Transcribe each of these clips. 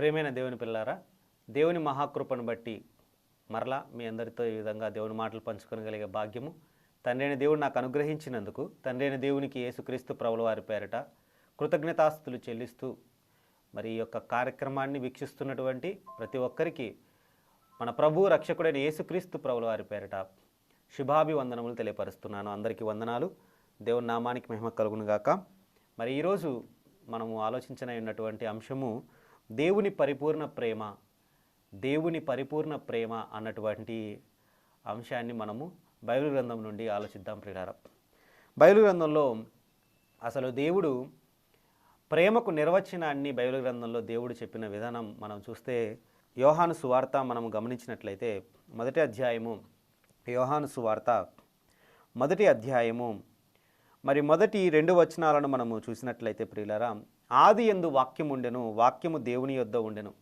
ప్రేమైన దేవుని పిల్లారా దేవుని మహాకృపను బట్టి మరలా మీ అందరితో ఈ విధంగా దేవుని మాటలు పంచుకోగలిగే భాగ్యము. తండ్రైన దేవుడు నాకు అనుగ్రహించినందుకు తండ్రైన దేవునికి యేసుక్రీస్తు ప్రభుల వారి పేరట కృతజ్ఞతాస్తులు చెల్లిస్తూ మరి ఈ యొక్క కార్యక్రమాన్ని వీక్షిస్తున్నటువంటి ప్రతి ఒక్కరికి మన ప్రభు రక్షకుడైన యేసుక్రీస్తు ప్రభుల వారి పేరట శుభాభివందనములు తెలియపరుస్తున్నాను. అందరికీ వందనాలు. దేవుని నామానికి మహిమ కలుగును గాక మరి ఈరోజు మనము ఆలోచించిన ఉన్నటువంటి అంశము దేవుని పరిపూర్ణ ప్రేమ దేవుని పరిపూర్ణ ప్రేమ అన్నటువంటి అంశాన్ని మనము బైబిల్ గ్రంథం నుండి ఆలోచిద్దాం ప్రియారా బైబిల్ గ్రంథంలో అసలు దేవుడు ప్రేమకు నిర్వచనాన్ని బైబిల్ గ్రంథంలో దేవుడు చెప్పిన విధానం మనం చూస్తే యోహాను సువార్త మనం గమనించినట్లయితే మొదటి అధ్యాయము యోహాను సువార్త మొదటి అధ్యాయము మరి మొదటి రెండు వచనాలను మనము చూసినట్లయితే ప్రియులరా ఆది ఎందు వాక్యం ఉండెను వాక్యము దేవుని యొద్ద ఉండెను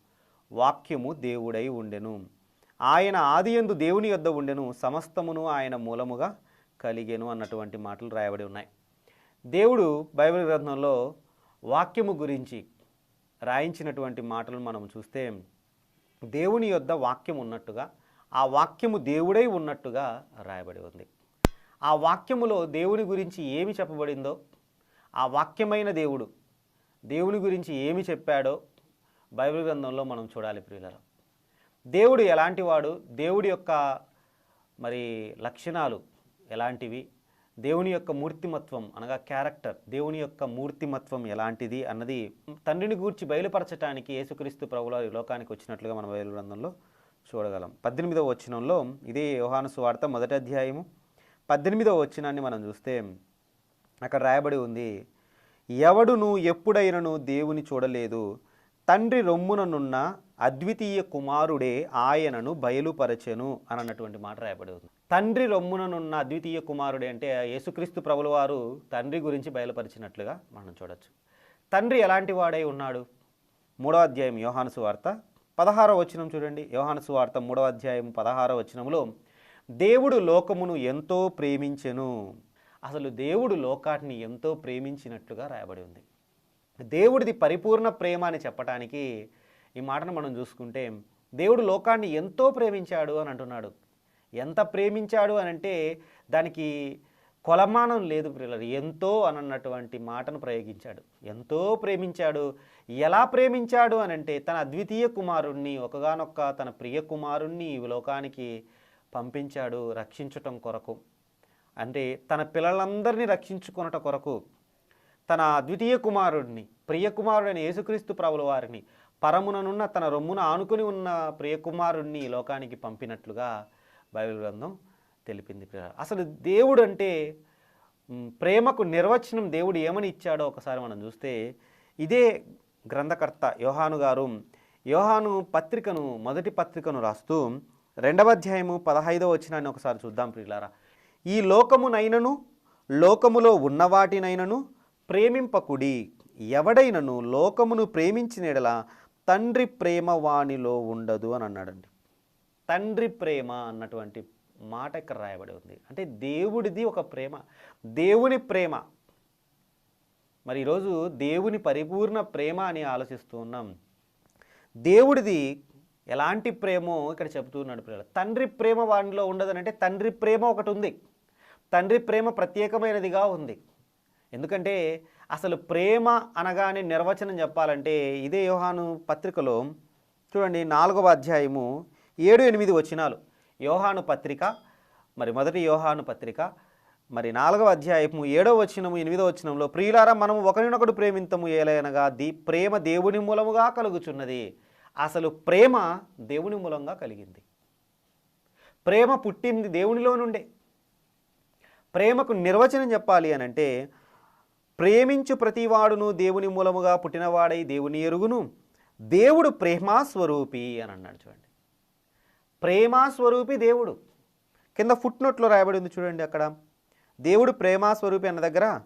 వాక్యము దేవుడై ఉండెను. ఆయన ఆది ఎందు దేవుని యొద్ద ఉండెను సమస్తమును ఆయన మూలముగా కలిగెను అన్నటువంటి మాటలు రాయబడి ఉన్నాయి. దేవుడు బైబిల్ గ్రంథంలో వాక్యము గురించి రాయించినటువంటి మాటలు మనం చూస్తే దేవుని యొద్ద వాక్యం ఉన్నట్టుగా ఆ వాక్యము దేవుడై ఉన్నట్టుగా రాయబడి ఉంది. ఆ వాక్యములో దేవుని గురించి ఏమి చెప్పబడిందో ఆ వాక్యమైన దేవుడు దేవుని గురించి ఏమి చెప్పాడో బైబిల్ గ్రంథంలో మనం చూడాలి ప్రియులలో దేవుడు ఎలాంటివాడు దేవుడి యొక్క మరి లక్షణాలు ఎలాంటివి దేవుని యొక్క మూర్తిమత్వం అనగా క్యారెక్టర్ దేవుని యొక్క మూర్తిమత్వం ఎలాంటిది అన్నది తండ్రిని గూర్చి బయలుపరచడానికి యేసుక్రీస్తు ప్రభుల ఈ లోకానికి వచ్చినట్లుగా మన బైబిల్ గ్రంథంలో చూడగలం. పద్దెనిమిదవ వచనంలో ఇదే యోహాను సువార్త మొదటి అధ్యాయము పద్దెనిమిదవ వచనాన్ని మనం చూస్తే అక్కడ రాయబడి ఉంది ఎవడును ఎప్పుడైనను దేవుని చూడలేదు. తండ్రి రొమ్ముననున్న అద్వితీయ కుమారుడే ఆయనను బయలుపరచెను అని అన్నటువంటి మాట రాయబడి ఉంది. తండ్రి రొమ్ముననున్న అద్వితీయ కుమారుడే అంటే యేసుక్రీస్తు ప్రభుల వారు తండ్రి గురించి బయలుపరిచినట్లుగా మనం చూడొచ్చు. తండ్రి ఎలాంటి వాడై ఉన్నాడు? మూడవ అధ్యాయం యోహాను సువార్త పదహారవ వచనం చూడండి. యోహాను సువార్త మూడవ అధ్యాయం పదహారవ వచనంలో దేవుడు లోకమును ఎంతో ప్రేమించెను. అసలు దేవుడు లోకాన్ని ఎంతో ప్రేమించినట్లుగా రాయబడి ఉంది. దేవుడిది పరిపూర్ణ ప్రేమ అని చెప్పటానికి ఈ మాటను మనం చూసుకుంటే దేవుడు లోకాన్ని ఎంతో ప్రేమించాడు అని అంటున్నాడు. ఎంత ప్రేమించాడు అని అంటే దానికి కొలమానం లేదు పిల్లలు. ఎంతో అని అన్నటువంటి మాటను ప్రయోగించాడు. ఎంతో ప్రేమించాడు. ఎలా ప్రేమించాడు అని అంటే తన అద్వితీయ కుమారుణ్ణి ఒకగానొక్క తన ప్రియ కుమారుణ్ణి ఈ లోకానికి పంపించాడు రక్షించటం కొరకు. అంటే తన పిల్లలందరినీ రక్షించుకున్నట కొరకు తన ద్వితీయ కుమారుడిని ప్రియకుమారుడైన యేసుక్రీస్తు ప్రభుల వారిని పరముననున్న తన రొమ్మున ఆనుకుని ఉన్న ప్రియకుమారుణ్ణి ఈ లోకానికి పంపినట్లుగా బైబిల్ గ్రంథం తెలిపింది అసలు దేవుడు అంటే ప్రేమకు నిర్వచనం దేవుడు ఏమని ఇచ్చాడో ఒకసారి మనం చూస్తే ఇదే గ్రంథకర్త యోహాను గారు. యోహాను పత్రికను మొదటి పత్రికను రాస్తూ రెండవ అధ్యాయము పదహైదవ వచ్చినాన్ని ఒకసారి చూద్దాం ప్రియులారా. ఈ లోకమునైనను లోకములో ఉన్నవాటినైనను ప్రేమింపకుడి ఎవడైనను లోకమును ప్రేమించిన ఎడల తండ్రి ప్రేమ వాణిలో ఉండదు అని అన్నాడండి. తండ్రి ప్రేమ అన్నటువంటి మాట ఇక్కడ రాయబడి ఉంది. అంటే దేవుడిది ఒక ప్రేమ. దేవుని ప్రేమ. మరి ఈరోజు దేవుని పరిపూర్ణ ప్రేమ అని ఆలోచిస్తూ ఉన్నాం. దేవుడిది ఎలాంటి ప్రేమో ఇక్కడ చెబుతున్నాడు పిల్లలు తండ్రి ప్రేమ వాడిలో ఉండదనంటే తండ్రి ప్రేమ ఒకటి ఉంది. తండ్రి ప్రేమ ప్రత్యేకమైనదిగా ఉంది. ఎందుకంటే అసలు ప్రేమ అనగానే నిర్వచనం చెప్పాలంటే ఇదే యోహాను పత్రికలో చూడండి నాలుగవ అధ్యాయము ఏడు ఎనిమిది వచనాలు. యోహాను పత్రిక మరి మొదటి యోహాను పత్రిక మరి నాలుగవ అధ్యాయము ఏడవ వచనము ఎనిమిదవ వచనంలో ప్రియులారా మనము ఒకరినొకడు ప్రేమింతము ఏలైనగా ది ప్రేమ దేవుని మూలముగా కలుగుచున్నది. అసలు ప్రేమ దేవుని మూలంగా కలిగింది. ప్రేమ పుట్టింది దేవునిలో నుండే. ప్రేమకు నిర్వచనం చెప్పాలి అని అంటే ప్రేమించు ప్రతివాడును దేవుని మూలముగా పుట్టినవాడై దేవుని ఎరుగును. దేవుడు ప్రేమాస్వరూపి అని అన్నాడు చూడండి. ప్రేమాస్వరూపి దేవుడు. కింద ఫుట్ నోట్లో రాయబడి ఉంది చూడండి అక్కడ. దేవుడు ప్రేమాస్వరూపి అన్న దగ్గర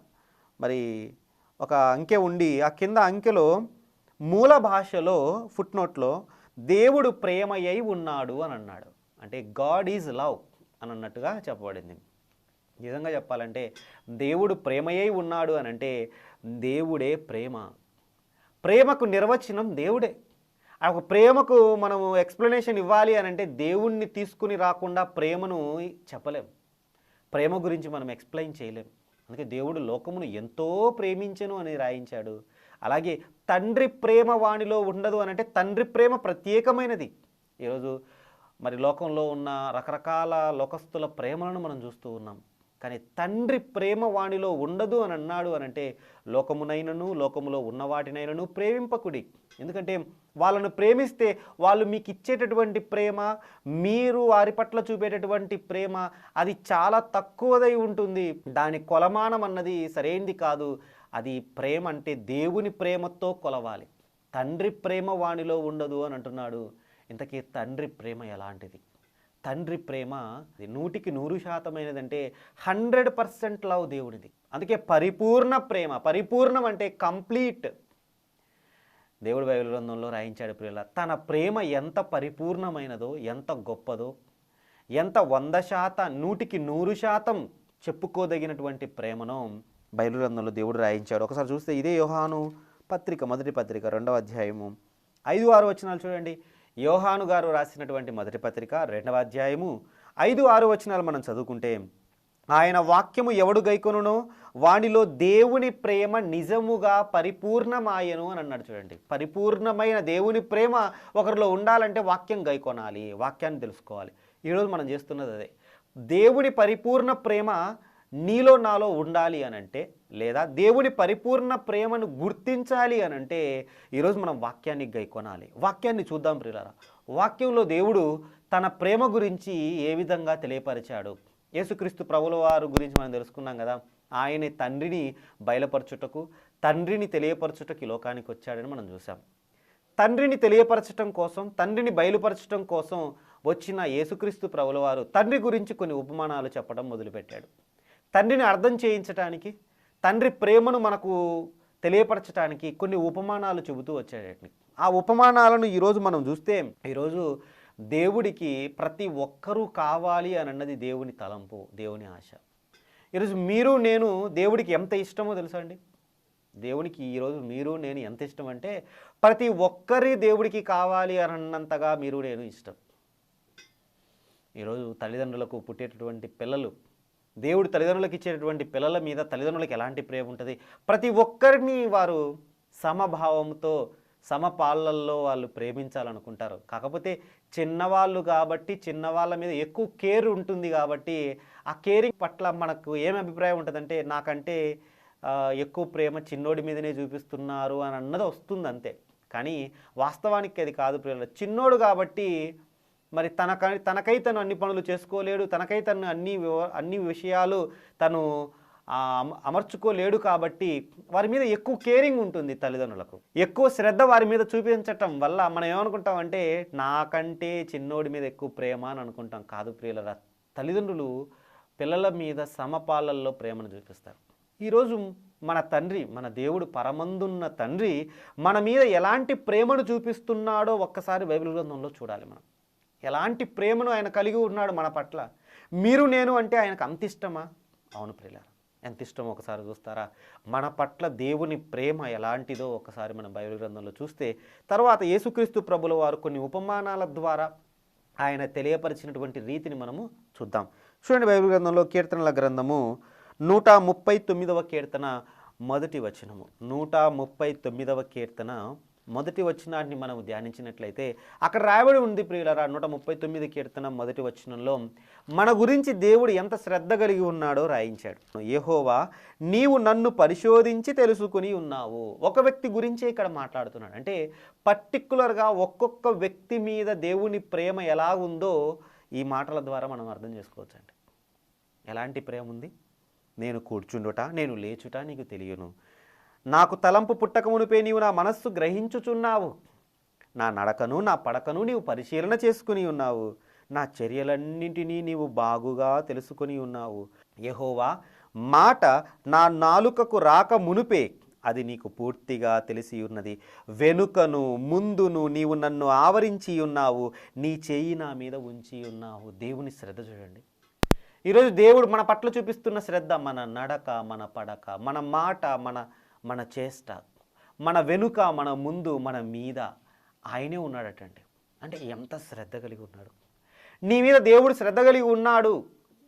మరి ఒక అంకె ఉండి ఆ కింద అంకెలో మూల భాషలో ఫుట్నోట్లో దేవుడు ప్రేమయ్యై ఉన్నాడు అని అన్నాడు. అంటే గాడ్ ఈజ్ లవ్ అని అన్నట్టుగా చెప్పబడింది. నిజంగా చెప్పాలంటే దేవుడు ప్రేమయ్యై ఉన్నాడు అని అంటే దేవుడే ప్రేమ. ప్రేమకు నిర్వచనం దేవుడే. ఆ ఒక ప్రేమకు మనము ఎక్స్ప్లెనేషన్ ఇవ్వాలి అని అంటే దేవుణ్ణి తీసుకుని రాకుండా ప్రేమను చెప్పలేం. ప్రేమ గురించి మనం ఎక్స్ప్లెయిన్ చేయలేం. అందుకే దేవుడు లోకమును ఎంతో ప్రేమించను అని రాయించాడు. అలాగే తండ్రి ప్రేమ వాణిలో ఉండదు అని అంటే తండ్రి ప్రేమ ప్రత్యేకమైనది. ఈరోజు మరి లోకంలో ఉన్న రకరకాల లోకస్తుల ప్రేమలను మనం చూస్తూ ఉన్నాం. కానీ తండ్రి ప్రేమ వాణిలో ఉండదు అని అన్నాడు అని అంటే లోకమునైనను లోకములో ఉన్న వాటినైనను ప్రేమింపకుడి. ఎందుకంటే వాళ్ళను ప్రేమిస్తే వాళ్ళు మీకు ఇచ్చేటటువంటి ప్రేమ మీరు వారి పట్ల చూపేటటువంటి ప్రేమ అది చాలా తక్కువదై ఉంటుంది. దాని కొలమానం అన్నది సరైనది కాదు. అది ప్రేమ అంటే దేవుని ప్రేమతో కొలవాలి. తండ్రి ప్రేమ వాణిలో ఉండదు అని అంటున్నాడు. ఇంతకీ తండ్రి ప్రేమ ఎలాంటిది? తండ్రి ప్రేమ నూటికి నూరు శాతమైనదంటే హండ్రెడ్ పర్సెంట్ లవ్ దేవుడిది. అందుకే పరిపూర్ణ ప్రేమ పరిపూర్ణం అంటే కంప్లీట్. దేవుడు బైబిల్ గ్రంథంలో రాయించాడు ప్రియుల తన ప్రేమ ఎంత పరిపూర్ణమైనదో ఎంత గొప్పదో ఎంత వంద శాతం నూటికి నూరు శాతం చెప్పుకోదగినటువంటి ప్రేమను బైబిల్ గ్రంథంలో దేవుడు రాయించాడు. ఒకసారి చూస్తే ఇదే యోహాను పత్రిక మొదటి పత్రిక రెండవ అధ్యాయము. ఐదు ఆరు వచనాలు చూడండి. యోహాను గారు రాసినటువంటి మొదటి పత్రిక రెండవ అధ్యాయము. ఐదు ఆరు వచనాలు మనం చదువుకుంటే ఆయన వాక్యము ఎవడు గైకొనునో? వానిలో దేవుని ప్రేమ నిజముగా పరిపూర్ణమాయను అని అన్నాడు చూడండి. పరిపూర్ణమైన దేవుని ప్రేమ ఒకరిలో ఉండాలంటే వాక్యం గైకొనాలి వాక్యాన్ని తెలుసుకోవాలి. ఈరోజు మనం చేస్తున్నది అదే. దేవుని పరిపూర్ణ ప్రేమ నీలో నాలో ఉండాలి అనంటే లేదా దేవుని పరిపూర్ణ ప్రేమను గుర్తించాలి అనంటే ఈరోజు మనం వాక్యాన్ని గైకొనాలి. వాక్యాన్ని చూద్దాం ప్రియులారా. వాక్యంలో దేవుడు తన ప్రేమ గురించి ఏ విధంగా తెలియపరిచాడు? యేసుక్రీస్తు ప్రభుల వారు గురించి మనం తెలుసుకున్నాం కదా. ఆయన తండ్రిని బయలుపరచుటకు తండ్రిని తెలియపరచుటకు ఈ లోకానికి వచ్చాడని మనం చూసాం తండ్రిని తెలియపరచటం కోసం తండ్రిని బయలుపరచటం కోసం వచ్చిన యేసుక్రీస్తు ప్రభుల వారు తండ్రి గురించి కొన్ని ఉపమానాలు చెప్పడం మొదలుపెట్టాడు. తండ్రిని అర్థం చేయించటానికి తండ్రి ప్రేమను మనకు తెలియపరచటానికి కొన్ని ఉపమానాలు చెబుతూ వచ్చాడు ఆ ఉపమానాలను ఈరోజు మనం చూస్తే ఈరోజు దేవుడికి ప్రతి ఒక్కరూ కావాలి అని అన్నది దేవుని తలంపు దేవుని ఆశ. ఈరోజు మీరు నేను దేవుడికి ఎంత ఇష్టమో తెలుసా అండి? దేవునికి ఈరోజు మీరు నేను ఎంత ఇష్టం అంటే ప్రతి ఒక్కరి దేవుడికి కావాలి అని అన్నంతగా మీరు నేను ఇష్టం. ఈరోజు తల్లిదండ్రులకు పుట్టేటటువంటి పిల్లలు దేవుడు తల్లిదండ్రులకు ఇచ్చేటటువంటి పిల్లల మీద తల్లిదండ్రులకు ఎలాంటి ప్రేమ ఉంటుంది? ప్రతి ఒక్కరిని వారు సమభావంతో సమపాలల్లో వాళ్ళు ప్రేమించాలనుకుంటారు. కాకపోతే చిన్నవాళ్ళు కాబట్టి చిన్నవాళ్ళ మీద ఎక్కువ కేర్ ఉంటుంది కాబట్టి ఆ కేరింగ్ పట్ల మనకు ఏమి అభిప్రాయం ఉంటుందంటే నాకంటే ఎక్కువ ప్రేమ చిన్నోడి మీదనే చూపిస్తున్నారు అని అన్నది వస్తుంది అంతే కానీ వాస్తవానికి అది కాదు ప్రియుల చిన్నోడు కాబట్టి మరి తనక తనకై తను అన్ని పనులు చేసుకోలేడు తనకై తను అన్ని అన్ని విషయాలు తను అమర్చుకోలేడు కాబట్టి వారి మీద ఎక్కువ కేరింగ్ ఉంటుంది తల్లిదండ్రులకు. ఎక్కువ శ్రద్ధ వారి మీద చూపించటం వల్ల మనం ఏమనుకుంటామంటే నాకంటే చిన్నోడి మీద ఎక్కువ ప్రేమ అని అనుకుంటాం కాదు ప్రియులరా. తల్లిదండ్రులు పిల్లల మీద సమపాలల్లో ప్రేమను చూపిస్తారు. ఈరోజు మన తండ్రి మన దేవుడు పరమందున్న తండ్రి మన మీద ఎలాంటి ప్రేమను చూపిస్తున్నాడో ఒక్కసారి బైబిల్ గ్రంథంలో చూడాలి మనం. ఎలాంటి ప్రేమను ఆయన కలిగి ఉన్నాడు మన పట్ల? మీరు నేను అంటే ఆయనకు అంత ఇష్టమా? అవును ప్రియులారా ఎంత ఇష్టమో ఒకసారి చూస్తారా? మన పట్ల దేవుని ప్రేమ ఎలాంటిదో ఒకసారి మన బైబిల్ గ్రంథంలో చూస్తే తర్వాత యేసుక్రీస్తు ప్రభుల వారు కొన్ని ఉపమానాల ద్వారా ఆయన తెలియపరిచినటువంటి రీతిని మనము చూద్దాం. చూడండి బైబిల్ గ్రంథంలో కీర్తనల గ్రంథము నూట ముప్పై తొమ్మిదవ కీర్తన మొదటి వచనము. నూట ముప్పై తొమ్మిదవ కీర్తన మొదటి వచనాన్ని మనం ధ్యానించినట్లయితే అక్కడ రాయబడి ఉంది ప్రియులరా నూట ముప్పై తొమ్మిది కీర్తన మొదటి వచనంలో మన గురించి దేవుడు ఎంత శ్రద్ధ కలిగి ఉన్నాడో రాయించాడు. ఏహోవా నీవు నన్ను పరిశోధించి తెలుసుకుని ఉన్నావు. ఒక వ్యక్తి గురించే ఇక్కడ మాట్లాడుతున్నాడు. అంటే పర్టికులర్గా ఒక్కొక్క వ్యక్తి మీద దేవుని ప్రేమ ఎలా ఉందో ఈ మాటల ద్వారా మనం అర్థం చేసుకోవచ్చండి. ఎలాంటి ప్రేమ ఉంది నేను కూర్చుండుట నేను లేచుట నీకు తెలియను. నాకు తలంపు పుట్టకమునిపే నీవు నా మనస్సు గ్రహించుచున్నావు. నా నడకను నా పడకను నీవు పరిశీలన చేసుకుని ఉన్నావు. నా చర్యలన్నింటినీ నీవు బాగుగా తెలుసుకుని ఉన్నావు. యహోవా మాట నా నాలుకకు రాక మునుపే అది నీకు పూర్తిగా తెలిసి ఉన్నది. వెనుకను ముందును నీవు నన్ను ఆవరించి ఉన్నావు. నీ చేయి నా మీద ఉంచి ఉన్నావు. దేవుని శ్రద్ధ చూడండి. ఈరోజు దేవుడు మన పట్ల చూపిస్తున్న శ్రద్ధ మన నడక మన పడక మన మాట మన మన చేష్ట మన వెనుక మన ముందు మన మీద ఆయనే ఉన్నాడటండి. అంటే ఎంత శ్రద్ధ కలిగి ఉన్నాడు. నీ మీద దేవుడు శ్రద్ధ కలిగి ఉన్నాడు.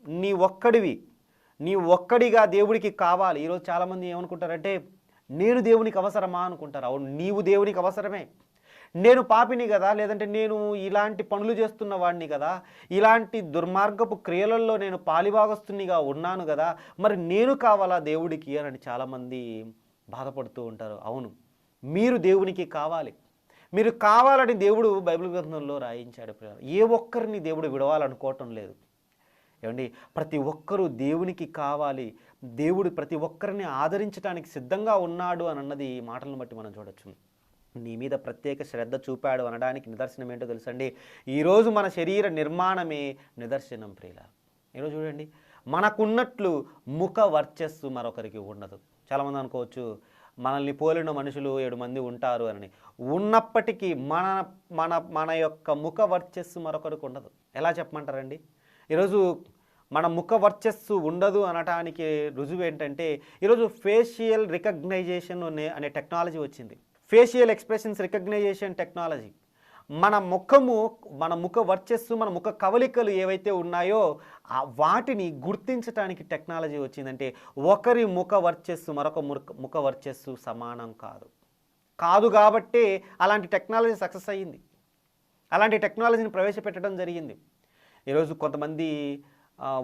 నీ ఒక్కడివి నీ ఒక్కడిగా దేవుడికి కావాలి. ఈరోజు చాలామంది ఏమనుకుంటారంటే నేను దేవునికి అవసరమా అనుకుంటారు. అవును నీవు దేవునికి అవసరమే. నేను పాపిని కదా లేదంటే నేను ఇలాంటి పనులు చేస్తున్న వాడిని కదా ఇలాంటి దుర్మార్గపు క్రియలలో నేను పాలిభాగస్తునిగా ఉన్నాను కదా మరి నేను కావాలా దేవుడికి అని చాలామంది బాధపడుతూ ఉంటారు. అవును మీరు దేవునికి కావాలి. మీరు కావాలని దేవుడు బైబిల్ గ్రంథంలో రాయించాడు ఏ ఒక్కరిని దేవుడు విడవాలనుకోవటం లేదు. ఏమండి? ప్రతి ఒక్కరూ దేవునికి కావాలి. దేవుడు ప్రతి ఒక్కరిని ఆదరించడానికి సిద్ధంగా ఉన్నాడు అని అన్నది ఈ మాటలను బట్టి మనం చూడొచ్చు. నీ మీద ప్రత్యేక శ్రద్ధ చూపాడు అనడానికి నిదర్శనం ఏంటో తెలుసండి ఈరోజు మన శరీర నిర్మాణమే నిదర్శనం ప్రియుల ఈరోజు చూడండి మనకున్నట్లు ముఖ వర్చస్సు మరొకరికి ఉండదు. చాలామంది అనుకోవచ్చు మనల్ని పోలిన మనుషులు ఏడు మంది ఉంటారు అని. ఉన్నప్పటికీ మన మన మన యొక్క ముఖ వర్చస్సు మరొకరికి ఉండదు. ఎలా చెప్పమంటారండి? ఈరోజు మన ముఖ వర్చస్సు ఉండదు అనటానికి రుజువు ఏంటంటే ఈరోజు ఫేషియల్ రికగ్నైజేషన్ అనే అనే టెక్నాలజీ వచ్చింది. ఫేషియల్ ఎక్స్ప్రెషన్స్ రికగ్నైజేషన్ టెక్నాలజీ మన ముఖము మన ముఖ వర్చస్సు మన ముఖ కవలికలు ఏవైతే ఉన్నాయో ఆ వాటిని గుర్తించడానికి టెక్నాలజీ వచ్చిందంటే ఒకరి ముఖ వర్చస్సు మరొక ముఖ ముఖ వర్చస్సు సమానం కాదు. కాదు కాబట్టే అలాంటి టెక్నాలజీ సక్సెస్ అయ్యింది. అలాంటి టెక్నాలజీని ప్రవేశపెట్టడం జరిగింది. ఈరోజు కొంతమంది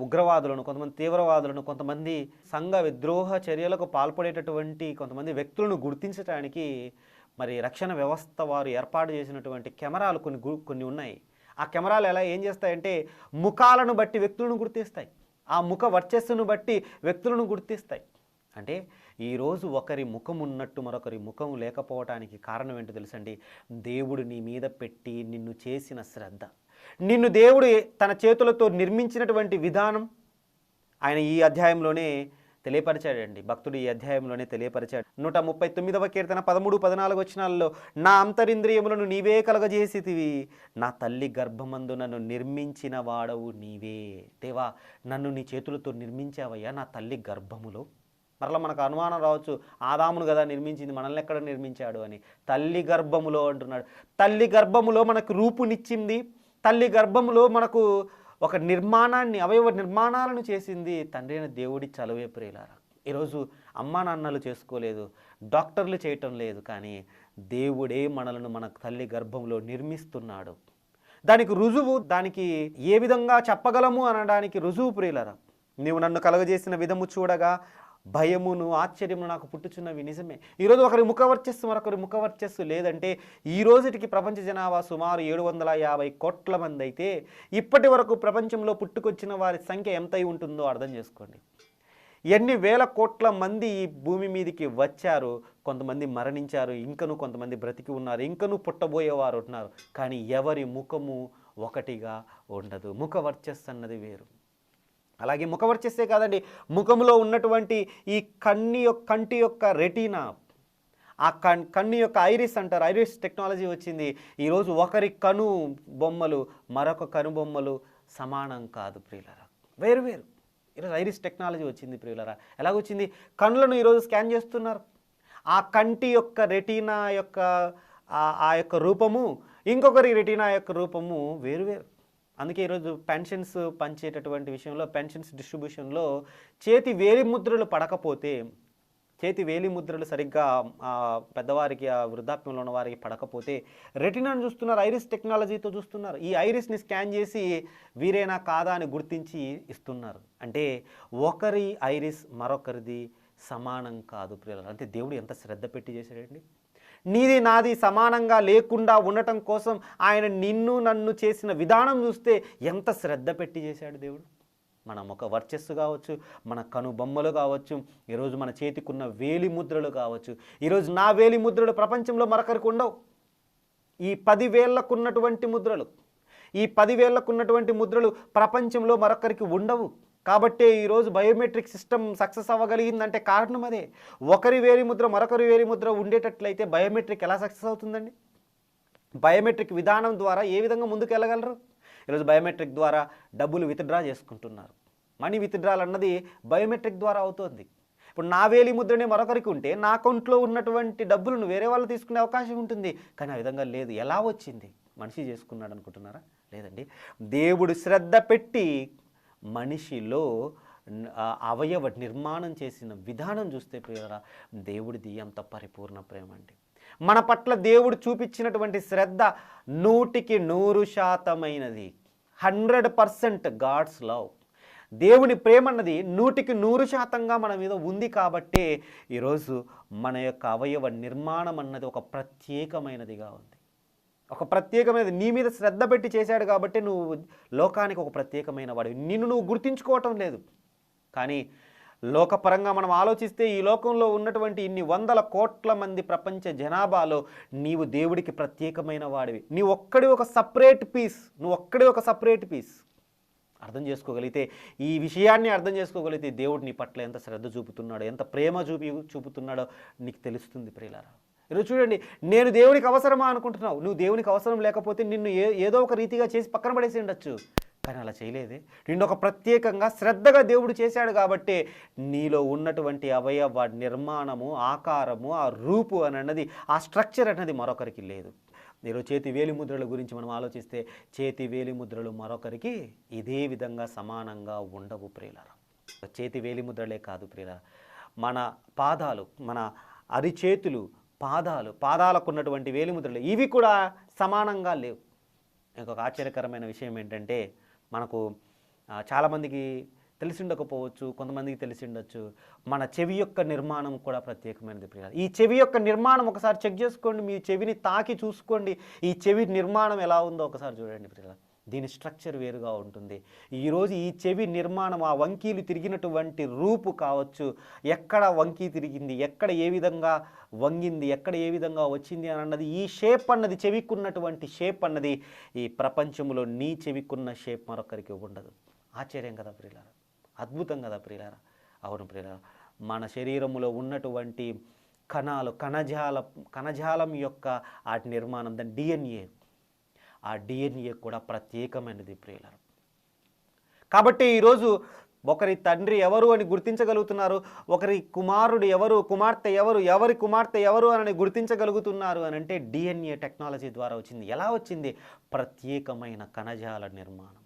ఉగ్రవాదులను కొంతమంది తీవ్రవాదులను కొంతమంది సంఘ విద్రోహ చర్యలకు పాల్పడేటటువంటి కొంతమంది వ్యక్తులను గుర్తించడానికి మరి రక్షణ వ్యవస్థ వారు ఏర్పాటు చేసినటువంటి కెమెరాలు కొన్ని కొన్ని ఉన్నాయి. ఆ కెమెరాలు ఎలా ఏం చేస్తాయంటే ముఖాలను బట్టి వ్యక్తులను గుర్తిస్తాయి. ఆ ముఖ వర్చస్సును బట్టి వ్యక్తులను గుర్తిస్తాయి. అంటే ఈరోజు ఒకరి ముఖం ఉన్నట్టు మరొకరి ముఖం లేకపోవటానికి కారణం ఏంటో తెలుసండి? దేవుడు నీ మీద పెట్టి నిన్ను చేసిన శ్రద్ధ. నిన్ను దేవుడు తన చేతులతో నిర్మించినటువంటి విధానం. ఆయన ఈ అధ్యాయంలోనే తెలియపరిచాడండి. భక్తుడు ఈ అధ్యాయంలోనే తెలియపరిచాడు. నూట ముప్పై తొమ్మిదవ కీర్తన పదమూడు పద్నాలుగు వచనాల్లో నా అంతరింద్రియములను నీవే కలగజేసితివి. నా తల్లి గర్భమందు నన్ను నిర్మించిన వాడవు నీవే. దేవా నన్ను నీ చేతులతో నిర్మించావయ్యా. నా తల్లి గర్భములో మరలా మనకు అనుమానం రావచ్చు. ఆదామును కదా నిర్మించింది మనల్ని ఎక్కడ నిర్మించాడు అని. తల్లి గర్భములో అంటున్నాడు. తల్లి గర్భములో మనకు రూపునిచ్చింది. తల్లి గర్భములో మనకు ఒక నిర్మాణాన్ని అవయవ నిర్మాణాలను చేసింది తండ్రి అయిన దేవుడి చలవే ప్రియులారా. ఈరోజు అమ్మా నాన్నలు చేసుకోలేదు డాక్టర్లు చేయటం లేదు కానీ దేవుడే మనలను మన తల్లి గర్భంలో నిర్మిస్తున్నాడు. దానికి రుజువు దానికి ఏ విధంగా చెప్పగలము అనడానికి రుజువు ప్రియులరా. నీవు నన్ను కలగజేసిన విధము చూడగా భయమును ఆశ్చర్యమును నాకు పుట్టుచున్నవి నిజమే. ఈరోజు ఒకరి ముఖవర్చస్సు మరొకరి ముఖవర్చస్సు లేదంటే ఈ రోజుటికి ప్రపంచ జనాభా సుమారు ఏడు వందల యాభై కోట్ల మంది అయితే ఇప్పటి వరకు ప్రపంచంలో పుట్టుకొచ్చిన వారి సంఖ్య ఎంతై ఉంటుందో అర్థం చేసుకోండి. ఎన్ని వేల కోట్ల మంది ఈ భూమి మీదకి వచ్చారు కొంతమంది మరణించారు ఇంకను కొంతమంది బ్రతికి ఉన్నారు ఇంకను పుట్టబోయేవారు ఉన్నారు కానీ ఎవరి ముఖము ఒకటిగా ఉండదు. ముఖ వర్చస్సు అన్నది వేరు. అలాగే ముఖ వర్చస్సే కాదండి. ముఖంలో ఉన్నటువంటి ఈ కన్ని యొక్క కంటి యొక్క రెటీనా ఆ కన్ కన్ను యొక్క ఐరిస్ అంటారు. ఐరిస్ టెక్నాలజీ వచ్చింది. ఈరోజు ఒకరి కను బొమ్మలు మరొక కను బొమ్మలు సమానం కాదు ప్రియులరా. వేరు వేరు. ఈరోజు ఐరిస్ టెక్నాలజీ వచ్చింది ప్రియులరా. ఎలాగొచ్చింది? కళ్ళను ఈరోజు స్కాన్ చేస్తున్నారు. ఆ కంటి యొక్క రెటీనా యొక్క ఆ- ఆ యొక్క రూపము ఇంకొకరి రెటీనా యొక్క రూపము వేరు వేరు. అందుకే ఈరోజు పెన్షన్స్ పంచేటటువంటి విషయంలో పెన్షన్స్ డిస్ట్రిబ్యూషన్లో చేతి వేలి ముద్రలు పడకపోతే చేతి వేలి ముద్రలు సరిగ్గా పెద్దవారికి ఆ వృద్ధాప్యంలో ఉన్న వారికి పడకపోతే రెటినాను చూస్తున్నారు ఐరిస్ టెక్నాలజీతో చూస్తున్నారు. ఈ ఐరిస్ని స్కాన్ చేసి వీరేనా కాదా అని గుర్తించి ఇస్తున్నారు. అంటే ఒకరి ఐరిస్ మరొకరిది సమానం కాదు ప్రియులు అంటే దేవుడు ఎంత శ్రద్ధ పెట్టి చేశాడండి? నీది నాది సమానంగా లేకుండా ఉండటం కోసం ఆయన నిన్ను నన్ను చేసిన విధానం చూస్తే ఎంత శ్రద్ధ పెట్టి చేశాడు దేవుడు. మన ముఖ వర్చస్సు కావచ్చు మన కను బొమ్మలు కావచ్చు ఈరోజు మన చేతికున్న వేలి ముద్రలు కావచ్చు ఈరోజు నా వేలి ముద్రలు ప్రపంచంలో మరొకరికి ఉండవు. ఈ పదివేళ్ళకు ఉన్నటువంటి ముద్రలు ఈ పదివేళ్ళకు ఉన్నటువంటి ముద్రలు ప్రపంచంలో మరొకరికి ఉండవు. కాబట్టి ఈరోజు బయోమెట్రిక్ సిస్టమ్ సక్సెస్ అవ్వగలిగిందంటే కారణం అదే. ఒకరి వేలి ముద్ర మరొకరి వేలి ముద్ర ఉండేటట్లయితే బయోమెట్రిక్ ఎలా సక్సెస్ అవుతుందండి? బయోమెట్రిక్ విధానం ద్వారా ఏ విధంగా ముందుకు వెళ్ళగలరు ఈరోజు బయోమెట్రిక్ ద్వారా డబ్బులు విత్డ్రా చేసుకుంటున్నారు. మనీ విత్డ్రాల్ అన్నది బయోమెట్రిక్ ద్వారా అవుతుంది. ఇప్పుడు నా వేలి ముద్రనే మరొకరికి ఉంటే నా అకౌంట్లో ఉన్నటువంటి డబ్బులను వేరే వాళ్ళు తీసుకునే అవకాశం ఉంటుంది. కానీ ఆ విధంగా లేదు. ఎలా వచ్చింది? మనిషి చేసుకున్నాడు అనుకుంటున్నారా? లేదండి. దేవుడు శ్రద్ధ పెట్టి మనిషిలో అవయవ నిర్మాణం చేసిన విధానం చూస్తే ప్రియరా దేవుడిది అంత పరిపూర్ణ ప్రేమ అండి. మన పట్ల దేవుడు చూపించినటువంటి శ్రద్ధ నూటికి నూరు శాతమైనది. Hundred percent God's love. దేవుని ప్రేమ అన్నది నూటికి నూరు శాతంగా మన మీద ఉంది కాబట్టే ఈరోజు మన యొక్క అవయవ నిర్మాణం అన్నది ఒక ప్రత్యేకమైనదిగా ఉంది. ఒక ప్రత్యేకమైన నీ మీద శ్రద్ధ పెట్టి చేశాడు కాబట్టి నువ్వు లోకానికి ఒక ప్రత్యేకమైన వాడివి. నిన్ను నువ్వు గుర్తించుకోవటం లేదు. కానీ లోకపరంగా మనం ఆలోచిస్తే ఈ లోకంలో ఉన్నటువంటి ఇన్ని వందల కోట్ల మంది ప్రపంచ జనాభాలో నీవు దేవుడికి ప్రత్యేకమైన వాడివి. నీ ఒక్కడి ఒక సపరేట్ పీస్ నువ్వు ఒక్కడి ఒక సపరేట్ పీస్. అర్థం చేసుకోగలిగితే ఈ విషయాన్ని అర్థం చేసుకోగలిగితే దేవుడు నీ పట్ల ఎంత శ్రద్ధ చూపుతున్నాడో ఎంత ప్రేమ చూపి చూపుతున్నాడో నీకు తెలుస్తుంది ప్రియులారా. ఈరోజు చూడండి నేను దేవునికి అవసరమా అనుకుంటున్నావు? నువ్వు దేవునికి అవసరం లేకపోతే నిన్ను ఏ ఏదో ఒక రీతిగా చేసి పక్కన పడేసి ఉండొచ్చు. కానీ అలా చేయలేదే. నిన్ను ఒక ప్రత్యేకంగా శ్రద్ధగా దేవుడు చేశాడు కాబట్టి నీలో ఉన్నటువంటి అవయవ నిర్మాణము ఆకారము ఆ రూపు అని అన్నది ఆ స్ట్రక్చర్ అన్నది మరొకరికి లేదు. ఈరోజు చేతి వేలి ముద్రల గురించి మనం ఆలోచిస్తే చేతి వేలి ముద్రలు మరొకరికి ఇదే విధంగా సమానంగా ఉండవు ప్రియులారా. చేతి వేలి ముద్రలే కాదు ప్రియులారా. మన పాదాలు మన అరిచేతులు పాదాలు పాదాలకు ఉన్నటువంటి వేలిముద్రలు ఇవి కూడా సమానంగా లేవు. ఇంకొక ఆశ్చర్యకరమైన విషయం ఏంటంటే మనకు చాలామందికి తెలిసి ఉండకపోవచ్చు కొంతమందికి తెలిసి ఉండొచ్చు మన చెవి యొక్క నిర్మాణం కూడా ప్రత్యేకమైనది ప్రియాలు ఈ చెవి యొక్క నిర్మాణం ఒకసారి చెక్ చేసుకోండి మీ చెవిని తాకి చూసుకోండి. ఈ చెవి నిర్మాణం ఎలా ఉందో ఒకసారి చూడండి ప్రియాలు దీని స్ట్రక్చర్ వేరుగా ఉంటుంది. ఈరోజు ఈ చెవి నిర్మాణం ఆ వంకీలు తిరిగినటువంటి రూపు కావచ్చు ఎక్కడ వంకీ తిరిగింది ఎక్కడ ఏ విధంగా వంగింది ఎక్కడ ఏ విధంగా వచ్చింది అని అన్నది ఈ షేప్ అన్నది చెవికున్నటువంటి షేప్ అన్నది ఈ ప్రపంచంలో నీ చెవికున్న షేప్ మరొకరికి ఉండదు. ఆశ్చర్యం కదా ప్రియులారా? అద్భుతం కదా ప్రియులారా? అవును ప్రియులారా మన శరీరంలో ఉన్నటువంటి కణాలు కణజాల కణజాలం యొక్క ఆటి నిర్మాణం దాని డిఎన్ఏ ఆ డిఎన్ఏ కూడా ప్రత్యేకమైనది ప్రియులరు. కాబట్టి ఈరోజు ఒకరి తండ్రి ఎవరు అని గుర్తించగలుగుతున్నారు? ఒకరి కుమారుడు ఎవరు? కుమార్తె ఎవరు? ఎవరి కుమార్తె ఎవరు అని గుర్తించగలుగుతున్నారు అని అంటే డిఎన్ఏ టెక్నాలజీ ద్వారా వచ్చింది. ఎలా వచ్చింది? ప్రత్యేకమైన కణజాల నిర్మాణం.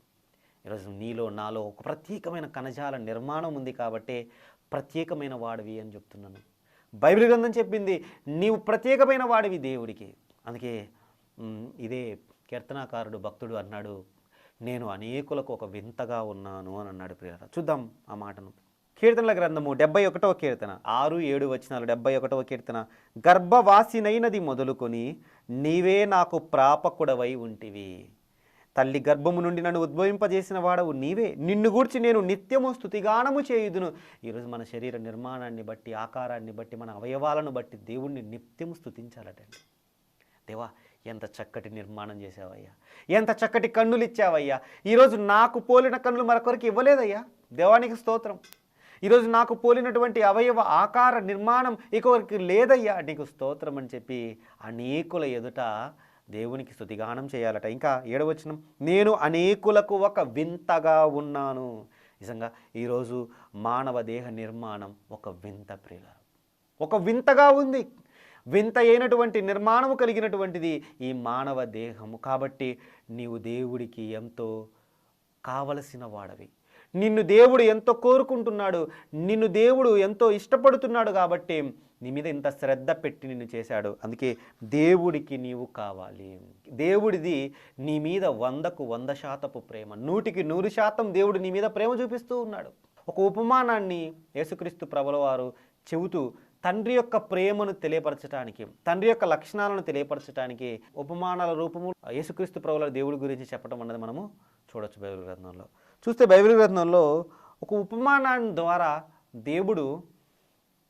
ఈరోజు నీలో నాలో ఒక ప్రత్యేకమైన కణజాల నిర్మాణం ఉంది కాబట్టి ప్రత్యేకమైన వాడివి అని చెప్తున్నాను. బైబిల్ గ్రంథం చెప్పింది నీవు ప్రత్యేకమైన వాడివి దేవుడికి. అందుకే ఇదే కీర్తనాకారుడు భక్తుడు అన్నాడు నేను అనేకులకు ఒక వింతగా ఉన్నాను అని అన్నాడు ప్రియారా చూద్దాం ఆ మాటను. కీర్తనల గ్రంథము డెబ్బై ఒకటవ కీర్తన. ఆరు ఏడు వచనాలు డెబ్బై ఒకటవ కీర్తన. గర్భవాసినైనది మొదలుకొని నీవే నాకు ప్రాపకుడవై ఉంటివి. తల్లి గర్భము నుండి నన్ను ఉద్భవింపజేసిన వాడవు నీవే. నిన్ను గూర్చి నేను నిత్యము స్థుతిగానము చేయుదును. ఈరోజు మన శరీర నిర్మాణాన్ని బట్టి ఆకారాన్ని బట్టి మన అవయవాలను బట్టి దేవుణ్ణి నిత్యము స్థుతించాలటండి దేవా ఎంత చక్కటి నిర్మాణం చేసావయ్యా ఎంత చక్కటి కన్నులు ఇచ్చావయ్యా ఈరోజు నాకు పోలిన కన్నులు మరొకరికి ఇవ్వలేదయ్యా. దేవానికి స్తోత్రం. ఈరోజు నాకు పోలినటువంటి అవయవ ఆకార నిర్మాణం ఇంకొకరికి లేదయ్యా. నీకు స్తోత్రం అని చెప్పి అనేకుల ఎదుట దేవునికి స్థుతిగానం చేయాలట. ఇంకా ఏడవచనం నేను అనేకులకు ఒక వింతగా ఉన్నాను. నిజంగా ఈరోజు మానవ దేహ నిర్మాణం ఒక వింత ప్రియుల ఒక వింతగా ఉంది. వింత అయినటువంటి నిర్మాణము కలిగినటువంటిది ఈ మానవ దేహము. కాబట్టి నీవు దేవుడికి ఎంతో కావలసిన వాడవి. నిన్ను దేవుడు ఎంతో కోరుకుంటున్నాడు. నిన్ను దేవుడు ఎంతో ఇష్టపడుతున్నాడు కాబట్టి నీ మీద ఇంత శ్రద్ధ పెట్టి నిన్ను చేశాడు. అందుకే దేవుడికి నీవు కావాలి. దేవుడిది నీ మీద వందకు వంద శాతపు ప్రేమ. నూటికి నూరు శాతం దేవుడు నీ మీద ప్రేమ చూపిస్తూ ఉన్నాడు. ఒక ఉపమానాన్ని యేసుక్రీస్తు ప్రభుల వారు చెబుతూ తండ్రి యొక్క ప్రేమను తెలియపరచడానికి తండ్రి యొక్క లక్షణాలను తెలియపరచడానికి ఉపమానాల రూపము యేసుక్రీస్తు ప్రభుల దేవుడి గురించి చెప్పడం అన్నది మనము చూడొచ్చు బైబిల్ గ్రంథంలో. చూస్తే బైబిల్ గ్రంథంలో ఒక ఉపమానాన్ని ద్వారా దేవుడు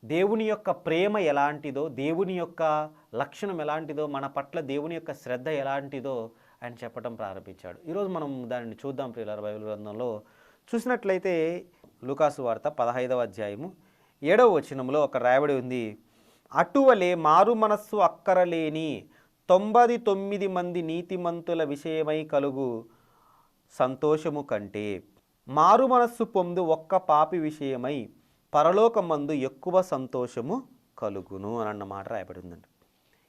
దేవుని యొక్క ప్రేమ ఎలాంటిదో దేవుని యొక్క లక్షణం ఎలాంటిదో మన పట్ల దేవుని యొక్క శ్రద్ధ ఎలాంటిదో ఆయన చెప్పడం ప్రారంభించాడు. ఈరోజు మనం దానిని చూద్దాం ప్రియుల బైబిల్ గ్రంథంలో. చూసినట్లయితే లూకాసు వార్త పదహైదవ అధ్యాయము ఏడవ వచనంలో ఒక రాయబడి ఉంది. అటువలే మారు మనస్సు అక్కరలేని తొంభై తొమ్మిది మంది నీతిమంతుల విషయమై కలుగు సంతోషము కంటే మారు మనస్సు పొందు ఒక్క పాపి విషయమై పరలోకమందు ఎక్కువ సంతోషము కలుగును అని అన్నమాట రాయబడి ఉందండి.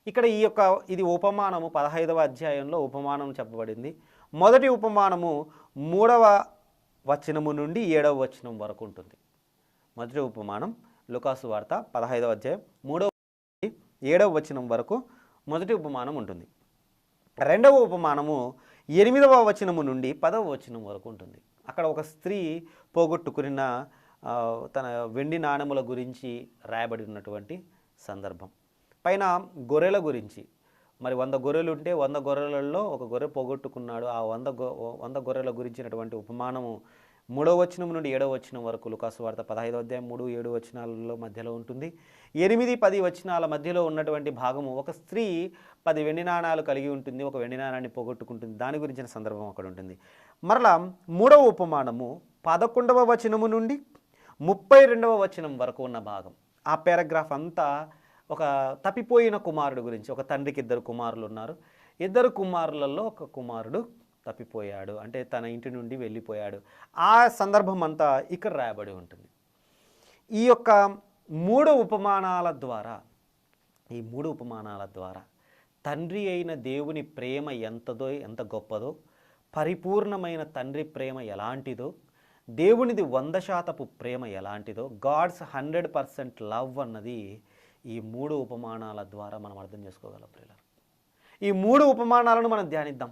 ఇక్కడ ఈ యొక్క ఇది ఉపమానము పదహైదవ అధ్యాయంలో ఉపమానం చెప్పబడింది. మొదటి ఉపమానము మూడవ వచనము నుండి ఏడవ వచనం వరకు ఉంటుంది. మొదటి ఉపమానం లుకాసు వార్త పదహైదవ అధ్యాయం మూడవ ఏడవ వచనం వరకు మొదటి ఉపమానం ఉంటుంది. రెండవ ఉపమానము ఎనిమిదవ వచనము నుండి పదవ వచనం వరకు ఉంటుంది. అక్కడ ఒక స్త్రీ పోగొట్టుకున్న తన వెండి నాణెముల గురించి రాయబడి ఉన్నటువంటి సందర్భం. పైన గొర్రెల గురించి. మరి వంద గొర్రెలు ఉంటే వంద గొర్రెలలో ఒక గొర్రె పోగొట్టుకున్నాడు. ఆ వంద గొ వంద గొర్రెల గురించినటువంటి ఉపమానము మూడవ వచనం నుండి ఏడవ వచనం వరకు లుకాసు వార్త పదహైదవ అధ్యాయం మూడు ఏడు వచనాలలో మధ్యలో ఉంటుంది. ఎనిమిది పది వచనాల మధ్యలో ఉన్నటువంటి భాగము ఒక స్త్రీ పది వెండి నాణాలు కలిగి ఉంటుంది ఒక వెండి నాణాన్ని పోగొట్టుకుంటుంది. దాని గురించిన సందర్భం అక్కడ ఉంటుంది. మరలా మూడవ ఉపమానము పదకొండవ వచనము నుండి ముప్పై రెండవ వచనం వరకు ఉన్న భాగం. ఆ పారాగ్రాఫ్ అంతా ఒక తప్పిపోయిన కుమారుడు గురించి ఒక తండ్రికి ఇద్దరు కుమారులు ఉన్నారు. ఇద్దరు కుమారులలో ఒక కుమారుడు తప్పిపోయాడు. అంటే తన ఇంటి నుండి వెళ్ళిపోయాడు. ఆ సందర్భం అంతా ఇక్కడ రాయబడి ఉంటుంది. ఈ యొక్క మూడు ఉపమానాల ద్వారా ఈ మూడు ఉపమానాల ద్వారా తండ్రి అయిన దేవుని ప్రేమ ఎంతదో ఎంత గొప్పదో పరిపూర్ణమైన తండ్రి ప్రేమ ఎలాంటిదో దేవునిది వంద శాతపు ప్రేమ ఎలాంటిదో గాడ్స్ హండ్రెడ్ పర్సెంట్ లవ్ అన్నది ఈ మూడు ఉపమానాల ద్వారా మనం అర్థం చేసుకోగలం ప్రియులారా. ఈ మూడు ఉపమానాలను మనం ధ్యానిద్దాం.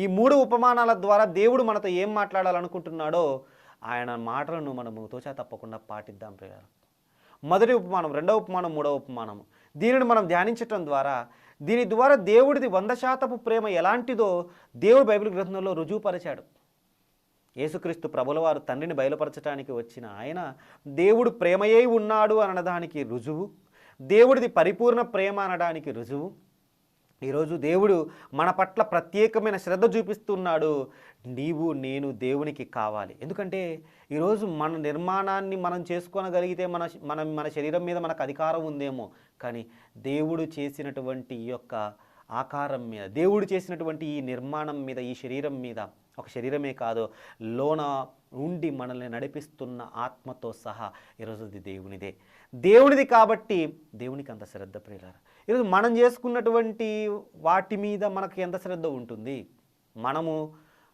ఈ మూడు ఉపమానాల ద్వారా దేవుడు మనతో ఏం మాట్లాడాలనుకుంటున్నాడో ఆయన మాటలను మనము తోచా తప్పకుండా పాటిద్దాం ప్రియారు మొదటి ఉపమానం రెండవ ఉపమానం మూడవ ఉపమానం. దీనిని మనం ధ్యానించటం ద్వారా దీని ద్వారా దేవుడిది వంద శాతపు ప్రేమ ఎలాంటిదో దేవుడు బైబిల్ గ్రంథంలో రుజువుపరిచాడు. యేసుక్రీస్తు ప్రభుల వారు తండ్రిని బయలుపరచడానికి వచ్చిన ఆయన దేవుడు ప్రేమయే ఉన్నాడు అనడానికి రుజువు దేవుడిది పరిపూర్ణ ప్రేమ అనడానికి రుజువు ఈరోజు దేవుడు మన పట్ల ప్రత్యేకమైన శ్రద్ధ చూపిస్తున్నాడు. నీవు నేను దేవునికి కావాలి. ఎందుకంటే ఈరోజు మన నిర్మాణాన్ని మనం చేసుకోనగలిగితే మన మన మన శరీరం మీద మనకు అధికారం ఉందేమో. కానీ దేవుడు చేసినటువంటి ఈ యొక్క ఆకారం మీద దేవుడు చేసినటువంటి ఈ నిర్మాణం మీద ఈ శరీరం మీద ఒక శరీరమే కాదు లోన ఉండి మనల్ని నడిపిస్తున్న ఆత్మతో సహా ఈరోజు దేవునిదే. దేవునిది కాబట్టి దేవునికి అంత శ్రద్ధ ప్రియులారా. ఈరోజు మనం చేసుకున్నటువంటి వాటి మీద మనకు ఎంత శ్రద్ధ ఉంటుంది? మనము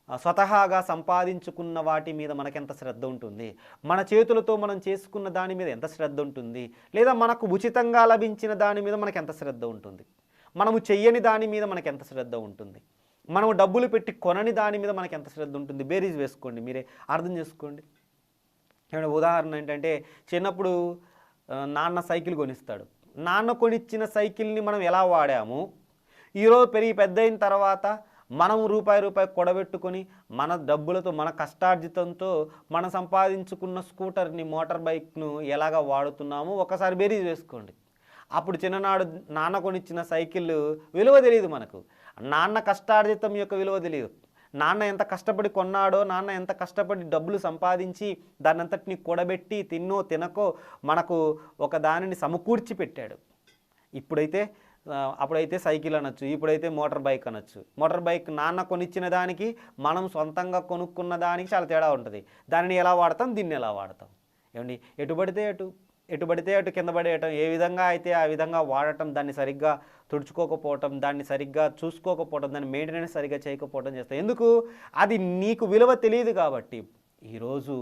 స్వతహాగా సంపాదించుకున్న వాటి మీద మనకు ఎంత శ్రద్ధ ఉంటుంది? మన చేతులతో మనం చేసుకున్న దాని మీద ఎంత శ్రద్ధ ఉంటుంది? లేదా మనకు ఉచితంగా లభించిన దాని మీద మనకు ఎంత శ్రద్ధ ఉంటుంది? మనము చెయ్యని దాని మీద మనకు ఎంత శ్రద్ధ ఉంటుంది? మనము డబ్బులు పెట్టి కొనని దాని మీద మనకు ఎంత శ్రద్ధ ఉంటుంది? బేరీజ్ వేసుకోండి మీరే అర్థం చేసుకోండి. ఏమైనా ఉదాహరణ ఏంటంటే చిన్నప్పుడు నాన్న సైకిల్ కొనిస్తాడు. నాన్న కొనిచ్చిన సైకిల్ని మనం ఎలా వాడాము? ఈరోజు పెరిగి పెద్ద అయిన తర్వాత మనం రూపాయి రూపాయి కూడబెట్టుకొని మన డబ్బులతో మన కష్టార్జితంతో మనం సంపాదించుకున్న స్కూటర్ని మోటార్ బైక్ను ఎలాగ వాడుతున్నామో ఒకసారి బేరీజ్ వేసుకోండి. అప్పుడు చిన్ననాడు నాన్న కొనిచ్చిన సైకిల్ విలువ తెలియదు మనకు. నాన్న కష్టార్జితం యొక్క విలువ తెలియదు నాన్న ఎంత కష్టపడి కొన్నాడో నాన్న ఎంత కష్టపడి డబ్బులు సంపాదించి దాన్ని అంతటిని కూడబెట్టి తిన్నో తినకో మనకు ఒక దానిని సమకూర్చి పెట్టాడు. ఇప్పుడైతే అప్పుడైతే సైకిల్ అనొచ్చు ఇప్పుడైతే మోటార్ బైక్ అనొచ్చు. మోటార్ బైక్ నాన్న కొనిచ్చిన దానికి మనం సొంతంగా కొనుక్కున్న దానికి చాలా తేడా ఉంటుంది. దానిని ఎలా వాడతాం దీన్ని ఎలా వాడతాం? ఏమండి? ఎటు పడితే అటు. ఎటు పడితే అటు కింద పడేయటం ఏ విధంగా అయితే ఆ విధంగా వాడటం దాన్ని సరిగ్గా తుడుచుకోకపోవటం దాన్ని సరిగ్గా చూసుకోకపోవటం దాన్ని మెయింటెనెన్స్ సరిగ్గా చేయకపోవటం చేస్తాం ఎందుకు? అది నీకు విలువ తెలియదు కాబట్టి. ఈరోజు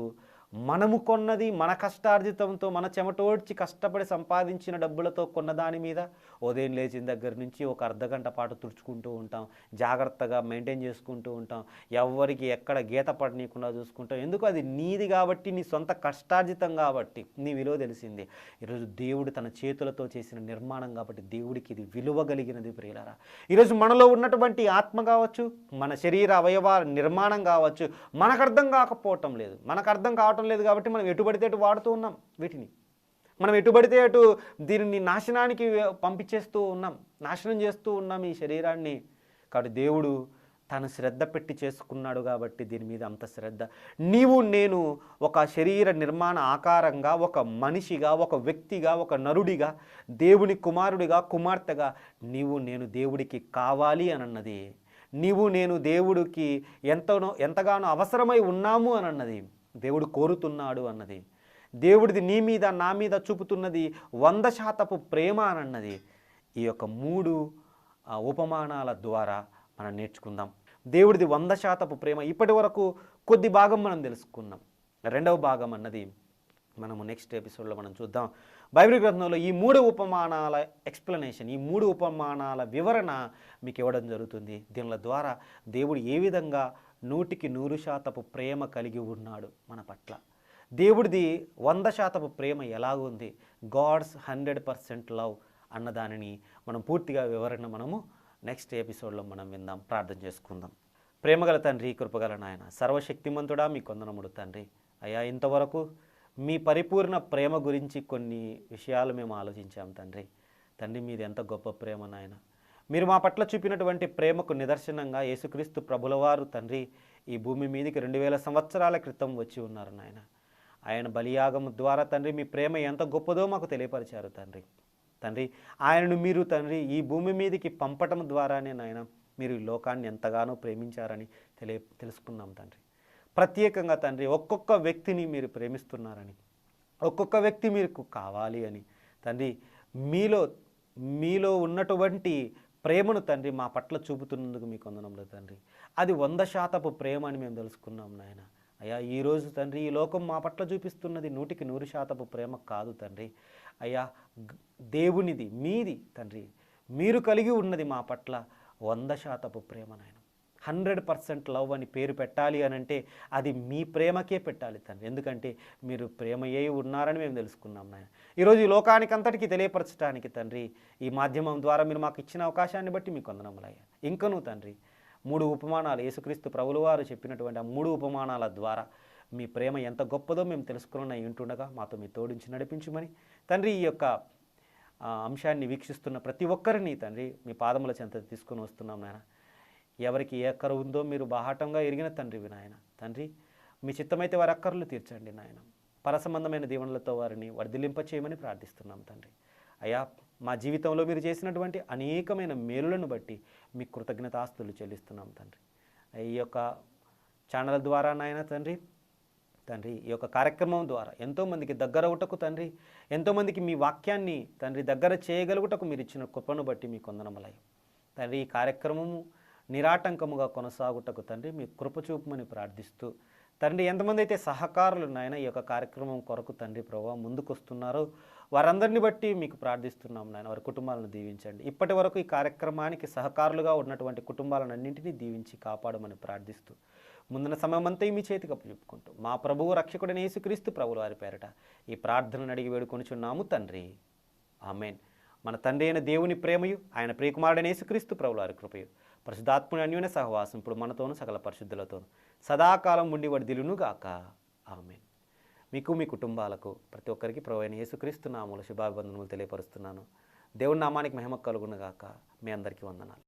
మనము కొన్నది మన కష్టార్జితంతో మన చెమటోడ్చి కష్టపడి సంపాదించిన డబ్బులతో కొన్న దాని మీద ఉదయం లేచిన దగ్గర నుంచి ఒక అర్ధ గంట పాటు తుడుచుకుంటూ ఉంటాం. జాగ్రత్తగా మెయింటైన్ చేసుకుంటూ ఉంటాం. ఎవరికి ఎక్కడ గీత పడనీయకుండా చూసుకుంటాం. ఎందుకు? అది నీది కాబట్టి నీ సొంత కష్టార్జితం కాబట్టి. నీ విలువ తెలిసింది. ఈరోజు దేవుడు తన చేతులతో చేసిన నిర్మాణం కాబట్టి దేవుడికి ఇది విలువ కలిగినది ప్రియులారా. ఈరోజు మనలో ఉన్నటువంటి ఆత్మ కావచ్చు మన శరీర అవయవ నిర్మాణం కావచ్చు మనకు అర్థం కాకపోవటం లేదు. మనకు అర్థం కావటం లేదు కాబట్టి మనం ఎటుబడితే అటు వాడుతూ ఉన్నాం వీటిని. మనం ఎటుబడితే అటు దీనిని నాశనానికి పంపించేస్తూ ఉన్నాం నాశనం చేస్తూ ఉన్నాం ఈ శరీరాన్ని. కాబట్టి దేవుడు తను శ్రద్ధ పెట్టి చేసుకున్నాడు కాబట్టి దీని మీద అంత శ్రద్ధ. నీవు నేను ఒక శరీర నిర్మాణ ఆకారంగా ఒక మనిషిగా ఒక వ్యక్తిగా ఒక నరుడిగా దేవుని కుమారుడిగా కుమార్తెగా నీవు నేను దేవుడికి కావాలి అని అన్నది. నీవు నేను దేవుడికి ఎంతనో ఎంతగానో అవసరమై ఉన్నాము అని అన్నది. దేవుడు కోరుతున్నాడు అన్నది. దేవుడిది నీ మీద నా మీద చూపుతున్నది వంద శాతపు ప్రేమ అన్నది ఈ యొక్క మూడు ఉపమానాల ద్వారా మనం నేర్చుకుందాం. దేవుడిది వంద శాతపు ప్రేమ. ఇప్పటి వరకు కొద్ది భాగం మనం తెలుసుకున్నాం. రెండవ భాగం అన్నది మనము నెక్స్ట్ ఎపిసోడ్లో మనం చూద్దాం. బైబిల్ గ్రంథంలో ఈ మూడు ఉపమానాల ఎక్స్ప్లెనేషన్ ఈ మూడు ఉపమానాల వివరణ మీకు ఇవ్వడం జరుగుతుంది. దీనిల ద్వారా దేవుడు ఏ విధంగా నూటికి నూరు శాతపు ప్రేమ కలిగి ఉన్నాడు మన పట్ల. దేవుడిది వంద శాతపు ప్రేమ ఎలాగుంది? గాడ్స్ హండ్రెడ్ పర్సెంట్ లవ్ అన్న దానిని మనం పూర్తిగా వివరణ మనము నెక్స్ట్ ఎపిసోడ్లో మనం విందాం ప్రార్థన చేసుకుందాం. ప్రేమగల తండ్రి కృపగల నాయన సర్వశక్తిమంతుడా మీ కొందనముడు తండ్రి. అయ్యా ఇంతవరకు మీ పరిపూర్ణ ప్రేమ గురించి కొన్ని విషయాలు మేము ఆలోచించాం తండ్రి. తండ్రి మీది ఎంత గొప్ప ప్రేమ నాయన. మీరు మా పట్ల చూపినటువంటి ప్రేమకు నిదర్శనంగా యేసుక్రీస్తు ప్రభులవారు తండ్రి ఈ భూమి మీదకి రెండు వేల సంవత్సరాల క్రితం వచ్చి ఉన్నారు నాయన. ఆయన బలియాగం ద్వారా తండ్రి మీ ప్రేమ ఎంత గొప్పదో మాకు తెలియపరిచారు తండ్రి. తండ్రి ఆయనను మీరు తండ్రి ఈ భూమి మీదకి పంపటం ద్వారానే నాయన మీరు ఈ లోకాన్ని ఎంతగానో ప్రేమించారని తెలియ తెలుసుకున్నాం తండ్రి. ప్రత్యేకంగా తండ్రి ఒక్కొక్క వ్యక్తిని మీరు ప్రేమిస్తున్నారని ఒక్కొక్క వ్యక్తి మీకు కావాలి అని తండ్రి మీలో మీలో ఉన్నటువంటి ప్రేమను తండ్రి మా పట్ల చూపుతున్నందుకు మీకు వందనంలో తండ్రి. అది వంద శాతపు ప్రేమ అని మేము తెలుసుకున్నాం నాయన. అయ్యా ఈరోజు తండ్రి ఈ లోకం మా పట్ల చూపిస్తున్నది నూటికి నూరు శాతపు ప్రేమ కాదు తండ్రి. అయ్యా దేవునిది మీది తండ్రి. మీరు కలిగి ఉన్నది మా పట్ల వంద శాతపు ప్రేమ నాయన. హండ్రెడ్ పర్సెంట్ లవ్ అని పేరు పెట్టాలి అని అంటే అది మీ ప్రేమకే పెట్టాలి తండ్రి. ఎందుకంటే మీరు ప్రేమయ్యే ఉన్నారని మేము తెలుసుకున్నాం నాయన. ఈరోజు ఈ లోకానికంతటికీ తెలియపరచడానికి తండ్రి ఈ మాధ్యమం ద్వారా మీరు మాకు ఇచ్చిన అవకాశాన్ని బట్టి మీకు వందనములయ్యా ఇంకనూ తండ్రి మూడు ఉపమానాలు యేసుక్రీస్తు ప్రభులు వారు చెప్పినటువంటి ఆ మూడు ఉపమానాల ద్వారా మీ ప్రేమ ఎంత గొప్పదో మేము తెలుసుకున్న ఇంటుండగా మాతో మీ తోడించి నడిపించమని. తండ్రి ఈ యొక్క అంశాన్ని వీక్షిస్తున్న ప్రతి ఒక్కరిని తండ్రి మీ పాదముల చెంత తీసుకొని వస్తున్నాం నాయన. ఎవరికి ఏ అక్కర ఉందో మీరు బాహాటంగా ఎరిగిన తండ్రి నాయన. తండ్రి మీ చిత్తమైతే వారి అక్కర్లు తీర్చండి నాయన. పరసంబంధమైన దీవెనలతో వారిని వర్ధిలింప చేయమని ప్రార్థిస్తున్నాం తండ్రి. అయ్యా మా జీవితంలో మీరు చేసినటువంటి అనేకమైన మేలులను బట్టి మీ కృతజ్ఞతాస్తులు చెల్లిస్తున్నాం తండ్రి. ఈ యొక్క ఛానల్ ద్వారా నాయన తండ్రి తండ్రి ఈ యొక్క కార్యక్రమం ద్వారా ఎంతోమందికి దగ్గర అవుటకు తండ్రి ఎంతోమందికి మీ వాక్యాన్ని తండ్రి దగ్గర చేయగలుగుటకు మీరు ఇచ్చిన కృపను బట్టి మీ కొందనమలయ్య తండ్రి ఈ కార్యక్రమము నిరాటంకముగా కొనసాగుటకు తండ్రి మీ కృపచూపమని ప్రార్థిస్తూ తండ్రి ఎంతమంది అయితే సహకారులు నాయన ఈ యొక్క కార్యక్రమం కొరకు తండ్రి ప్రభావ ముందుకు వస్తున్నారో వారందరిని బట్టి మీకు ప్రార్థిస్తున్నాం నాయన. వారి కుటుంబాలను దీవించండి. ఇప్పటి వరకు ఈ కార్యక్రమానికి సహకారులుగా ఉన్నటువంటి కుటుంబాలన్నింటినీ దీవించి కాపాడమని ప్రార్థిస్తూ ముందున సమయం అంతా మీ చేతికి అప్పచెప్పుకుంటూ మా ప్రభువు రక్షకుడైన యేసుక్రీస్తు ప్రభులు వారి పేరట ఈ ప్రార్థనను అడిగి వేడుకొనిచున్నాము తండ్రి. ఆమెన్. మన తండ్రి అయిన దేవుని ప్రేమయు ఆయన ప్రియకుమారుడైన యేసుక్రీస్తు ప్రభులు వారి కృపయు. పరిశుద్ధాత్ముని అన్యోన్య సహవాసం ఇప్పుడు మనతోను సకల పరిశుద్ధులతోను. సదాకాలం ఉండి వడిదిలును గాక ఆమె మీకు మీ కుటుంబాలకు ప్రతి ఒక్కరికి ప్రవైన యేసుక్రీస్తు నామూల శుభాభివందనములు తెలియపరుస్తున్నాను. దేవుని నామానికి మహిమ కలుగునుగాక. మీ అందరికీ వందనాలు.